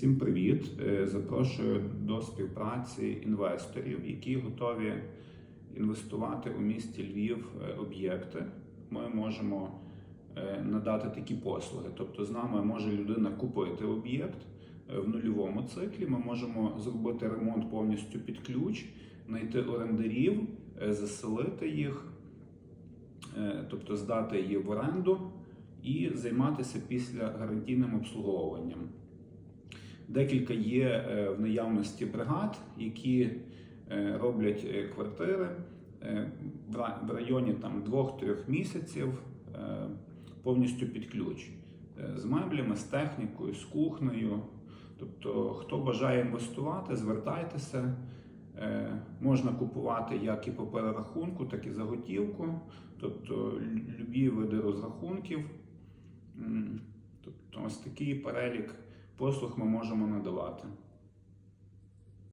Всім привіт! Е, Запрошую до співпраці інвесторів, які готові інвестувати у місті Львів е, об'єкти. Ми можемо е, надати такі послуги. Тобто, з нами може людина купити об'єкт в нульовому циклі. Ми можемо зробити ремонт повністю під ключ, знайти орендарів, заселити їх, тобто здати її в оренду і займатися після гарантійним обслуговуванням. Декілька є е, в наявності бригад, які е, роблять е, квартири в районі там 2-3 місяців повністю під ключ з меблями, з технікою, з кухнею. Тобто, хто бажає інвестувати, звертайтеся. Можна купувати як і по перерахунку, так і за готівку, тобто любі види розрахунків. Тобто ось такий перелік послуг ми можемо надавати.